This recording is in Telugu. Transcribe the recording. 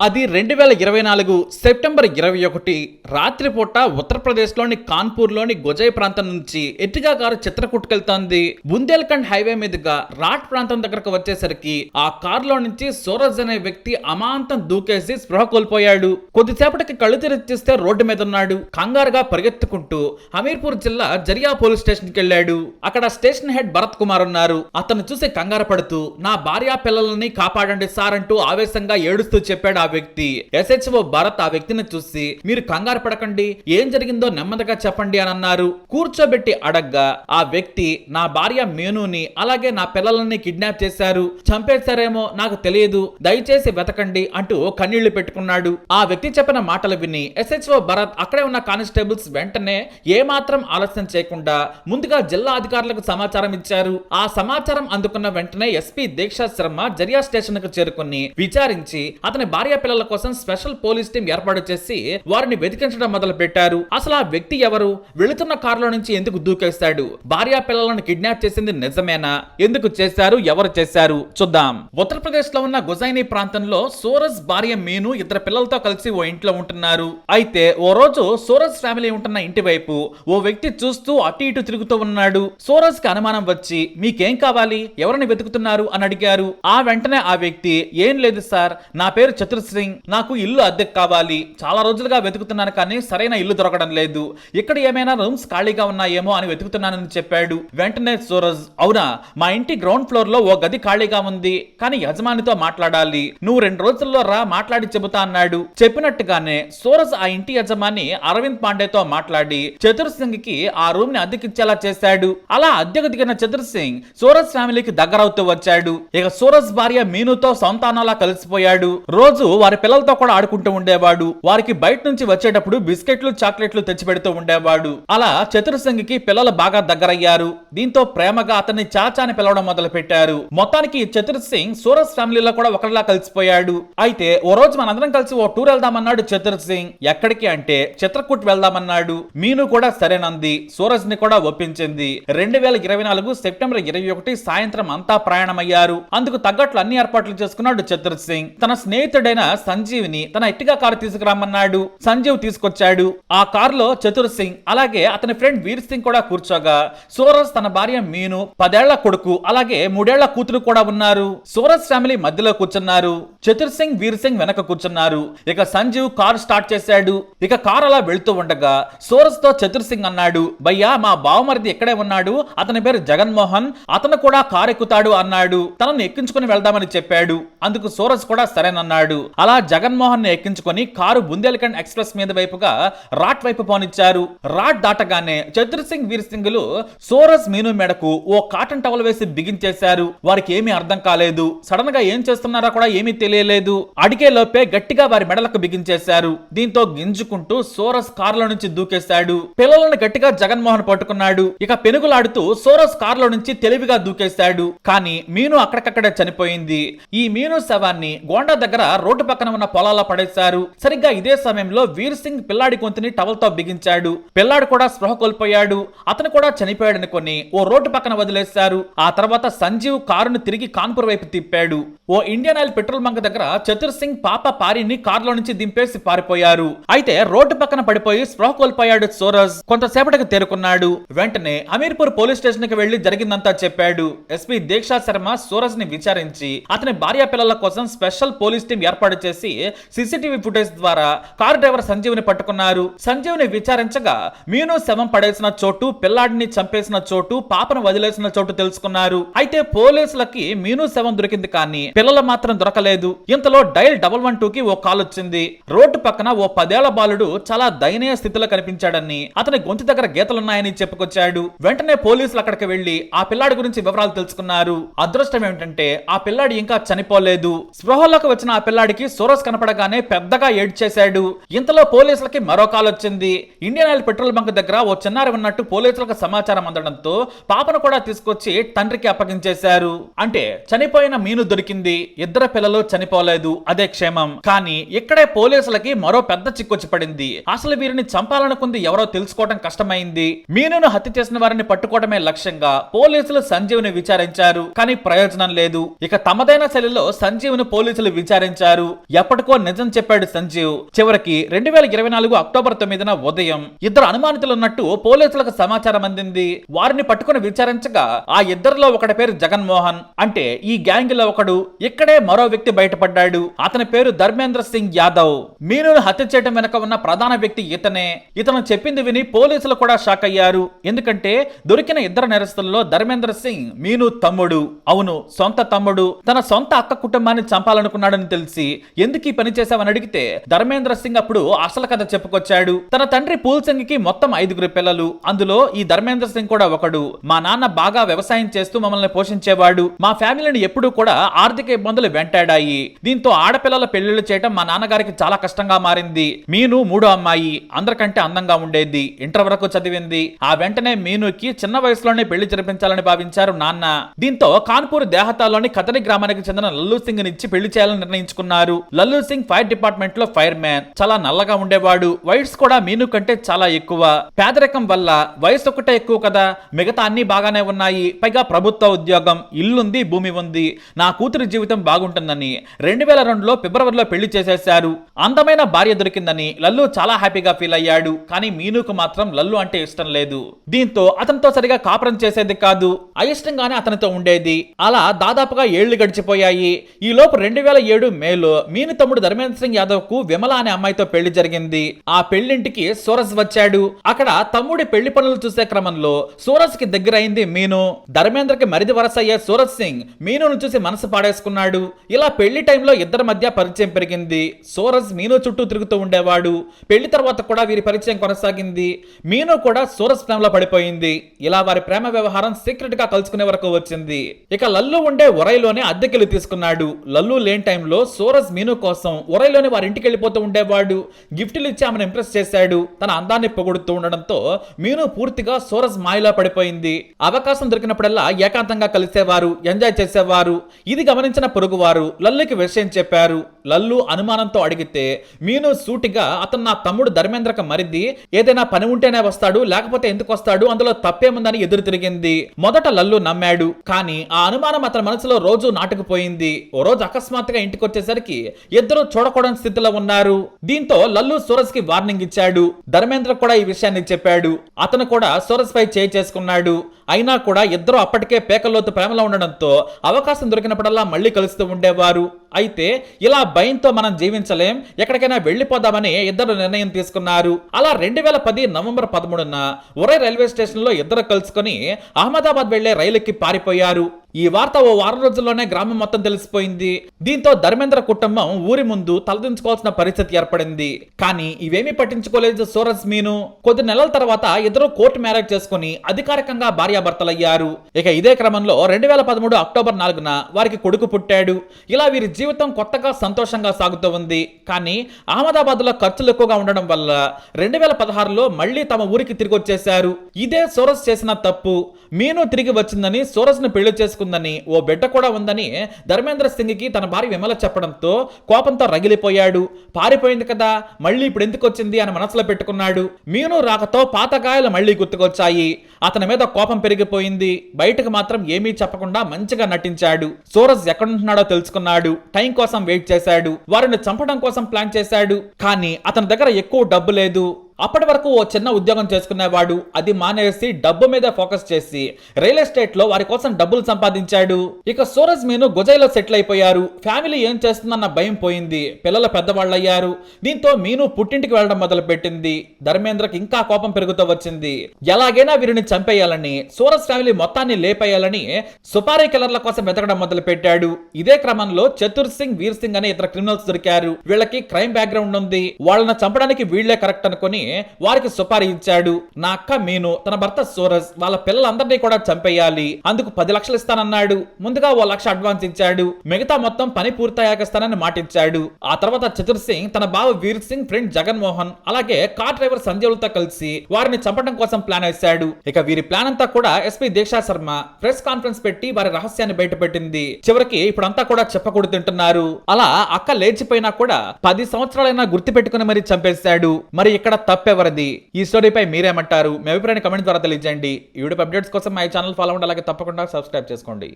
అది రెండు వేల ఇరవై నాలుగు సెప్టెంబర్ ఇరవై ఒకటి రాత్రిపూట ఉత్తరప్రదేశ్లోని కాన్పూర్లోని గొజయ్ ప్రాంతం నుంచి ఎట్టిగా కారు చిత్రకుట్టుకెళ్తోంది బుందేల్ఖండ్ హైవే మీదుగా రాట్ ప్రాంతం దగ్గరకు వచ్చేసరికి ఆ కారులో నుంచి సూరజ్ అనే వ్యక్తి అమాంతం దూకేసి స్పృహ కోల్పోయాడు. కొద్దిసేపటికి కళ్ళు తెరిచిస్తే రోడ్డు మీద ఉన్నాడు. కంగారుగా పరిగెత్తుకుంటూ హమీర్పూర్ జిల్లా జరియా పోలీస్ స్టేషన్కి వెళ్ళాడు. అక్కడ స్టేషన్ హెడ్ భరత్ కుమార్ ఉన్నారు. అతను చూసి కంగారు పడుతూ నా భార్య పిల్లలని కాపాడండి సార్ అంటూ ఆవేశంగా ఏడుస్తూ చెప్పాడు ఆ వ్యక్తి. ఎస్హెచ్ఓ భరత్ ఆ వ్యక్తిని చూసి మీరు కంగారు పడకండి ఏం జరిగిందో నెమ్మదిగా చెప్పండి అని అన్నారు. కూర్చోబెట్టి అడగ్గా ఆ వ్యక్తి నా భార్య మేనుని అలాగే నా పిల్లలని కిడ్నాప్ చేశారు. చంపేశారేమో నాకు తెలియదు. దయచేసి వెతకండి అంటూ కన్నీళ్ళు పెట్టుకున్నాడు. ఆ వ్యక్తి చెప్పిన మాటలు విని ఎస్హెచ్ఓ భరత్ అక్కడే ఉన్న కానిస్టేబుల్స్ వెంటనే ఏమాత్రం ఆలస్యం చేయకుండా ముందుగా జిల్లా అధికారులకు సమాచారం ఇచ్చారు. ఆ సమాచారం అందుకున్న వెంటనే ఎస్పీ దీక్షా శర్మ జరియా స్టేషన్కు చేరుకుని విచారించి అతని భార్య పిల్లల కోసం స్పెషల్ పోలీస్ టీం ఏర్పాటు చేసి వారిని వెతికించడం మొదలు పెట్టారు అసలు ఆ వ్యక్తి ఎవరు? వెళుతున్న కారులో నుంచి ఎందుకు దూకేస్తాడు భార్య పిల్లలను కిడ్నాప్ చేసింది నిజమేనా? ఎందుకు చేశారు? ఎవరు చేశారు? చూద్దాం. ఉత్తరప్రదేశ్లో ఉన్న గుజైని ప్రాంతంలో సూరజ్ భార్య మీను ఇద్దరు పిల్లలతో కలిసి ఓ ఇంట్లో ఉంటున్నారు. అయితే ఓ రోజు సూరజ్ ఫ్యామిలీ ఉంటున్న ఇంటి వైపు ఓ వ్యక్తి చూస్తూ అటు ఇటు తిరుగుతూ ఉన్నాడు. సూరజ్కి అనుమానం వచ్చి మీకేం కావాలి? ఎవరిని వెతుకుతున్నారు? అని అడిగారు. ఆ వెంటనే ఆ వ్యక్తి ఏం లేదు సార్ నా పేరు చతుర్ సింగ్ నాకు ఇల్లు అద్దెకు కావాలి. చాలా రోజులుగా వెతుకుతున్నాను కానీ సరైన ఇల్లు దొరకడం లేదు. ఇక్కడ ఏమైనా రూమ్స్ ఖాళీగా ఉన్నాయేమో అని వెతుకుతున్నానని చెప్పాడు వెంటనే సూరజ్. అవునా? మా ఇంటి గ్రౌండ్ ఫ్లోర్లో ఓ గది ఖాళీగా ఉంది. కానీ యజమానితో మాట్లాడాలి. నువ్వు రెండు రోజుల్లో రా మాట్లాడి చెబుతా అన్నాడు. చెప్పినట్టుగానే సూరజ్ ఆ ఇంటి యజమాని అరవింద్ పాండేతో మాట్లాడి చతుర్ సింగ్కి ఆ రూమ్ని అద్దెకిచ్చేలా చేశాడు. అలా అద్దెకు దిగిన చతుర్ సింగ్ సూరజ్ ఫ్యామిలీకి దగ్గరవుతూ వచ్చాడు. ఇక సూరజ్ భార్య మీనుతో సంతానాలా కలిసిపోయాడు. రోజు వారి పిల్లలతో కూడా ఆడుకుంటూ ఉండేవాడు. వారికి బయట నుంచి వచ్చేటప్పుడు బిస్కెట్లు చాక్లెట్లు తెచ్చిపెడుతూ ఉండేవాడు. అలా చతురసింగ కి పిల్లలు బాగా దగ్గరయ్యారు. దీంతో ప్రేమగా అతన్ని చాచా అని పిలవడం మొదలు పెట్టారు మొత్తానికి చతురసింగ్ సూరజ్ ఫ్యామిలీలో కూడా ఒకరిలా కలిసిపోయాడు. అయితే ఓ రోజు మనందరం కలిసి ఓ టూర్ వెళ్దామన్నాడు చతుర్ సింగ్ ఎక్కడికి అంటే చిత్రకూట్ వెళ్దామన్నాడు. మీను కూడా సరేనంది. సూరజ్ని కూడా ఒప్పించింది. రెండు వేల ఇరవై నాలుగు సెప్టెంబర్ ఇరవై ఒకటి సాయంత్రం అంతా ప్రయాణమయ్యారు. అందుకు తగ్గట్లు అన్ని ఏర్పాట్లు చేసుకున్నాడు చతుర్ సింగ్ తన స్నేహితుడైన సంజీవ్ని తన ఇట్టిగా కారు తీసుకురామన్నాడు. సంజీవ్ తీసుకొచ్చాడు. ఆ కారులో చతుర్ సింగ్ అలాగే అతని ఫ్రెండ్ వీర్ సింగ్ కూడా కూర్చోగా. సూరజ్ తన భార్య మీను పదేళ్ళ కొడుకు అలాగే మూడేళ్ళ కూతురు కూడా ఉన్నారు. సూరజ్ ఫ్యామిలీ మధ్యలో కూర్చున్నారు. చతుర్ సింగ్ వీర్ సింగ్ వెనక కూర్చున్నారు. ఇక సంజీవ్ కారు స్టార్ట్ చేశాడు. ఇక కారు అలా వెళ్తూ ఉండగా సూరజ్తో చతుర్ సింగ్ అన్నాడు భయ్యా మా బావమరిది ఎక్కడే ఉన్నాడు? అతని పేరు జగన్మోహన్ అతను కూడా కారు ఎక్కుతాడు అన్నాడు. తనను ఎక్కించుకుని వెళ్దామని చెప్పాడు. అందుకు సూరజ్ కూడా సరేనన్నాడు. అలా జగన్మోహన్ని ఎక్కించుకొని కారు బుందేల్ఖండ్ ఎక్స్ప్రెస్ మీద వైపుగా రాట్ వైపు పోనిచ్చారు. రాట్ దాటగానే చతుర్ సింగ్ వీర్ సింగ్లు సోరస్ మీను మెడకు ఓ కాటన్ టవల్ వేసి బిగించేశారు వారికి ఏమీ అర్థం కాలేదు. సడన్గా ఏం చేస్తున్నారో కూడా ఏమీ తెలియలేదు. అడిగే లోపే గట్టిగా వారి మెడలకు బిగించేశారు దీంతో గింజుకుంటూ సోరస్ కారులో నుంచి దూకేశాడు. పిల్లలను గట్టిగా జగన్మోహన్ పట్టుకున్నాడు. ఇక పెనుగులాడుతూ సోరస్ కారులో నుంచి తెలివిగా దూకేశాడు. కానీ మీను అక్కడికక్కడే చనిపోయింది. ఈ మీను శవాన్ని గోండా దగ్గర రోడ్డు పక్కన ఉన్న పొలాల్లో పడేశారు. సరిగ్గా ఇదే సమయంలో వీర్ సింగ్ పిల్లాడి గొంతుని టవల్తో బిగించాడు. పిల్లాడు కూడా స్పృహ కోల్పోయాడు. అతను కూడా చనిపోయాడు ఓ రోడ్డు పక్కన వదిలేశారు. ఆ తర్వాత సంజీవ్ కారును తిరిగి కాన్పూర్ వైపు తిప్పాడు. ఓ ఇండియన్ ఆయిల్ పెట్రోల్ బంక్ దగ్గర చతుర్ సింగ్ పాప పారిని కారులో నుంచి దింపేసి పారిపోయారు. అయితే రోడ్డు పక్కన పడిపోయి స్పృహ కోల్పోయాడు సూరజ్. కొంతసేపటికి తేరుకున్నాడు. వెంటనే అమీర్పూర్ పోలీస్ స్టేషన్కి వెళ్ళి జరిగిందంతా చెప్పాడు. ఎస్పీ దీక్షా శర్మ సూరజ్ని విచారించి అతని భార్య పిల్లల కోసం స్పెషల్ పోలీస్ టీం ఏర్పాటు చేసి సీసీటీవీ ఫుటేజ్ ద్వారా కారు డ్రైవర్ సంజీవ్ని పట్టుకున్నారు. సంజీవ్ని విచారించగా మీను శవం పడేసిన చోటు పిల్లాడిని చంపేసిన చోటు పాపను వదిలేసిన చోటు తెలుసుకున్నారు. అయితే పోలీసులకి మీను శవం దొరికింది కానీ పిల్లలు మాత్రం దొరకలేదు. ఇంతలో డైల్ డబల్ వన్ టూ కి ఓ కాల్ వచ్చింది. రోడ్డు పక్కన ఓ పదేళ్ళ బాలుడు చాలా దయనీయ స్థితిలో కనిపించాడని అతని గొంతు దగ్గర గీతలున్నాయని చెప్పుకొచ్చాడు. వెంటనే పోలీసులు అక్కడికి వెళ్ళి ఆ పిల్లాడి గురించి వివరాలు తెలుసుకున్నారు. అదృష్టం ఏమిటంటే ఆ పిల్లాడి ఇంకా చనిపోలేదు. స్పృహలోకి వచ్చిన ఆ పిల్లాడికి సూరజ్ కనపడగానే పెద్దగా ఏడ్చేశాడు. ఇంతలో పోలీసులకి మరో కాల్ వచ్చింది. ఇండియన్ ఆయిల్ పెట్రోల్ బంక్ దగ్గర ఓ చిన్నారి ఉన్నట్టు పోలీసులకు సమాచారం అందడంతో పాపను కూడా తీసుకొచ్చి తండ్రికి అప్పగించేశారు. అంటే చనిపోయిన మీను దొరికింది. ఇద్దరు పిల్లలు చనిపోలేదు. అదే క్షేమం. కానీ ఇక్కడే పోలీసులకి మరో పెద్ద చిక్కొచ్చి పడింది. అసలు వీరిని చంపాలనుకుంది ఎవరో తెలుసుకోవడం కష్టమైంది. మీనును హత్య చేసిన వారిని పట్టుకోవడమే లక్ష్యంగా పోలీసులు సంజీవ్ని విచారించారు. కానీ ప్రయోజనం లేదు. ఇక తమదైన శైలిలో సంజీవ్ను పోలీసులు విచారించారు. చేశారు ఎప్పటికో నిజం చెప్పాడు సంజీవ్. చివరికి రెండు వేల ఇరవై నాలుగు అక్టోబర్ తొమ్మిదిన ఉదయం ఇద్దరు అనుమానితులు ఉన్నట్టు పోలీసులకు సమాచారం అందింది. వారిని పట్టుకుని విచారించగా ఆ ఇద్దరిలో ఒకటి పేరు జగన్మోహన్. అంటే ఈ గ్యాంగ్లో ఒకడు. ఇక్కడే మరో వ్యక్తి బయటపడ్డాడు. అతని పేరు ధర్మేంద్ర సింగ్ యాదవ్. మీనును హత్య చేయడం వెనుక ఉన్న ప్రధాన వ్యక్తి ఇతనే. ఇతను చెప్పింది విని పోలీసులు కూడా షాక్ అయ్యారు. ఎందుకంటే దొరికిన ఇద్దరు నేరస్తుల్లో ధర్మేంద్ర సింగ్ మీను తమ్ముడు. అవును సొంత తమ్ముడు. తన సొంత అక్క కుటుంబాన్ని చంపాలనుకున్నాడని తెలిసి ఎందుకు ఈ పని చేశావని అడిగితే ధర్మేంద్ర సింగ్ అప్పుడు అసలు కథ చెప్పుకొచ్చాడు. తన తండ్రి పూల్కి మొత్తం ఐదుగురు పిల్లలు. అందులో ఈ ధర్మేంద్ర సింగ్ కూడా ఒకడు. మా నాన్న బాగా వ్యవసాయం చేస్తూ మమ్మల్ని పోషించేవాడు. మా ఫ్యామిలీని ఎప్పుడూ కూడా ఆర్థిక ఇబ్బందులు వెంటాడాయి. దీంతో ఆడపిల్లల పెళ్ళిళ్ళు చేయడం మా నాన్నగారికి చాలా కష్టంగా మారింది. మీను మూడో అమ్మాయి. అందరికంటే అందంగా ఉండేది. ఇంటర్ వరకు చదివింది. ఆ వెంటనే మీనుకి చిన్న వయసులోనే పెళ్ళి జరిపించాలని భావించారు నాన్న. దీంతో కాన్పూర్ దేహతాలోని కతరి గ్రామానికి చెందిన లల్లు సింగ్ నిచ్చి పెళ్ళి చేయాలని నిర్ణయించుకున్నారు. లల్లు సింగ్ ఫైర్ డిపార్ట్మెంట్లో ఫైర్ మ్యాన్ చాలా నల్లగా ఉండేవాడు. వయసు కూడా మీను కంటే చాలా ఎక్కువ. పేదరికం వల్ల వయసు ఒకటే ఎక్కువ కదా. మిగతా అన్ని బాగానే ఉన్నాయి. పైగా ప్రభుత్వ ఉద్యోగం. ఇల్లుంది భూమి ఉంది. నా కూతురి జీవితం బాగుంటుందని. రెండు వేల రెండులో ఫిబ్రవరిలో పెళ్ళి చేసేశారు. అందమైన భార్య దొరికిందని లల్లు చాలా హ్యాపీగా ఫీల్ అయ్యాడు. కానీ మీనుకు మాత్రం లల్లు అంటే ఇష్టం లేదు. దీంతో అతనితో సరిగా కాపురం చేసేది కాదు. అయిష్టంగానే అతనితో ఉండేది. అలా దాదాపుగా ఏళ్ళు గడిచిపోయాయి. ఈ లోపు రెండు వేల ఏడు మేలో మీను తమ్ముడు ధర్మేంద్ర సింగ్ యాదవ్కు విమల అనే అమ్మాయితో పెళ్ళి జరిగింది. ఆ పెళ్ళింటికి సూరజ్ వచ్చాడు. అక్కడ తమ్ముడి పెళ్ళి పనులు చూసే క్రమంలో సూరజ్కి దగ్గర మీను. ధర్మేంద్రకి మరిది వరస అయ్యే సూరజ్ సింగ్ మీనును చూసి మనసు పాడేసుకున్నాడు. ఇలా పెళ్ళి టైంలో ఇద్దరి మధ్య పరిచయం పెరిగింది. సూరజ్ మీను చుట్టూ తిరుగుతూ ఉండేవాడు. పెళ్ళి తర్వాత కూడా వీరి పరిచయం కొనసాగింది. మీను కూడా సూరజ్ ప్రేమలో పడిపోయింది. ఇలా వారి ప్రేమ వ్యవహారం సీక్రెట్గా కలుసుకునే వరకు వచ్చింది. ఇక లల్లు ఉండే ఒరైలోనే అద్దెకెళ్ళి తీసుకున్నాడు. లల్లు లేని టైంలో సూరజ్ మీను కోసం ఉరైలోనే వారి ఇంటికి వెళ్ళిపోతూ ఉండేవాడు. గిఫ్ట్లు ఇచ్చి ఆమెను ఇంప్రెస్ చేశాడు. తన అందాన్ని పొగుడుతూ ఉండడంతో మీను పూర్తిగా సూరజ్ మాయలో పడిపోయింది. అవకాశం దొరికినప్పుడల్లా ఏకాంతంగా కలిసేవారు ఎంజాయ్ చేసేవారు. ఇది గమనించిన పొరుగువారు లల్లుకి విషయం చెప్పారు. లల్లు అనుమానంతో అడిగితే మీను సూటిగా అతను నా తమ్ముడు ధర్మేంద్రక మరిది. ఏదైనా పని ఉంటేనే వస్తాడు లేకపోతే ఎందుకు వస్తాడు? అందులో తప్పేముందని ఎదురు తిరిగింది. మొదట లల్లు నమ్మాడు. కానీ ఆ అనుమానం అతని మనసులో రోజు నాటుకుపోయింది. ఓ రోజు అకస్మాత్తుగా ఇంటికి వచ్చేసరికి ఇద్దరు చూడకూడని స్థితిలో ఉన్నారు. దీంతో లల్లు సూరజ్కి వార్నింగ్ ఇచ్చాడు. ధర్మేంద్ర కూడా ఈ విషయాన్ని చెప్పాడు. అతను కూడా సూరజ్ పై చేయి చేసుకున్నాడు. అయినా కూడా ఇద్దరు అప్పటికే పేకల్లోతు ప్రేమలో ఉండడంతో అవకాశం దొరికినప్పుడల్లా మళ్ళీ కలుస్తూ ఉండేవారు. అయితే ఇలా భయంతో మనం జీవించలేం ఎక్కడికైనా వెళ్ళిపోదామని ఇద్దరు నిర్ణయం తీసుకున్నారు. అలా రెండు వేల పది నవంబర్ పదమూడున ఒరే రైల్వే స్టేషన్లో ఇద్దరు కలుసుకొని అహ్మదాబాద్ వెళ్ళే రైలుకి పారిపోయారు. ఈ వార్త ఓ వారం రోజుల్లోనే గ్రామం మొత్తం తెలిసిపోయింది. దీంతో ధర్మేంద్ర కుటుంబం ఊరి ముందు తలదించుకోవాల్సిన పరిస్థితి ఏర్పడింది. కానీ ఇవేమీ పట్టించుకోలేదు సూరజ్ మీను. కొద్ది నెలల తర్వాత ఇద్దరు కోర్టు మ్యారేజ్ చేసుకుని అధికారికంగా భార్యాభర్తలయ్యారు ఇక ఇదే క్రమంలో రెండు వేల పదమూడు అక్టోబర్ నాలుగున వారికి కొడుకు పుట్టాడు. ఇలా వీరి జీవితం కొత్తగా సంతోషంగా సాగుతూ ఉంది. కానీ అహ్మదాబాద్లో ఖర్చులు ఎక్కువగా ఉండడం వల్ల రెండు వేల పదహారులో మళ్ళీ తమ ఊరికి తిరిగి వచ్చేశారు. ఇదే సూరజ్ చేసిన తప్పు. మీను తిరిగి వచ్చిందని సూరజ్ను పెళ్ళి చేసుకుందని ఓ బిడ్డ కూడా ఉందని ధర్మేంద్ర సింగ్కి తన భార్య విమల చెప్పడంతో కోపంతో రగిలిపోయాడు. పారిపోయింది కదా మళ్ళీ ఇప్పుడు ఎందుకు వచ్చింది అని మనసులో పెట్టుకున్నాడు. మీను రాకతో పాతకాయలు మళ్ళీ గుర్తుకొచ్చాయి. అతని మీద కోపం పెరిగిపోయింది. బయటకు మాత్రం ఏమీ చెప్పకుండా మంచిగా నటించాడు. సూరజ్ ఎక్కడుంటున్నాడో తెలుసుకున్నాడు. టైం కోసం వెయిట్ చేశాడు. వారిని చంపడం కోసం ప్లాన్ చేశాడు. కానీ అతని దగ్గర ఎక్కువ డబ్బు లేదు. అప్పటి వరకు ఓ చిన్న ఉద్యోగం చేసుకునేవాడు. అది మానేసి డబ్బు మీద ఫోకస్ చేసి రియల్ ఎస్టేట్లో వారి కోసం డబ్బులు సంపాదించాడు. ఇక సూరజ్ మీను గుజైలో సెటిల్ అయిపోయారు. ఫ్యామిలీ ఏం చేస్తుందన్న భయం పోయింది. పిల్లలు పెద్దవాళ్ళు అయ్యారు దీంతో మీను పుట్టింటికి వెళ్ళడం మొదలు పెట్టింది ధర్మేంద్రకి ఇంకా కోపం పెరుగుతూ వచ్చింది. ఎలాగైనా వీరిని చంపేయాలని సూరజ్ ఫ్యామిలీ మొత్తాన్ని లేపేయాలని సుపారీ కిల్లర్ల కోసం వెతకడం మొదలు పెట్టాడు ఇదే క్రమంలో చతుర్ సింగ్ వీర్ సింగ్ అనే ఇతర క్రిమినల్స్ దొరికారు. వీళ్ళకి క్రైమ్ బ్యాక్గ్రౌండ్ ఉంది. వాళ్ళని చంపడానికి వీళ్ళే కరెక్ట్ అనుకుని వారికి సుపారీ ఇచ్చాడు. నా అక్క మీను తన భర్త సూరజ్ వాళ్ళ పిల్లలందరినీ కూడా చంపేయాలి. అందుకు పది లక్షలు ఇస్తానన్నాడు. ముందుగా ఓ లక్ష అడ్వాన్స్ ఇచ్చాడు. మిగతా మొత్తం పని పూర్తయ్యాక ఇస్తానని మాటిచ్చాడు. ఆ తర్వాత చతుర్ సింగ్ తన బావ వీర్ సింగ్ ఫ్రెండ్ జగన్ మోహన్ అలాగే కార్ డ్రైవర్ సంజయ్లతో కలిసి వారిని చంపడం కోసం ప్లాన్ వేశాడు. ఇక వీరి ప్లాన్ అంతా కూడా SP Deeksha Sharma press conference పెట్టి వారి రహస్యాన్ని బయటపెట్టింది. చివరికి ఇప్పుడంతా కూడా చెప్పకూడదు తింటున్నారు. అలా అక్క లేచిపోయినా కూడా పది సంవత్సరాలైనా గుర్తు పెట్టుకుని మరీ చంపేశాడు. మరి ఇక్కడ తప్పెవరిది? ఈ స్టోరీపై మీరేమంటారు? మీ అభిప్రాయాన్ని కమెంట్ ద్వారా తెలియజేయండి. ఈ వీడియో అప్డేట్స్ కోసం మా ఛానల్ ఫాలో అవ్వండి. అలాగే తప్పకుండా సబ్స్క్రైబ్ చేసుకోండి.